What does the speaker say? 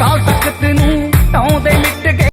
ਸਾਲ ਤੱਕ ਤੈਨੂੰ ਟਾਉਂਦੇ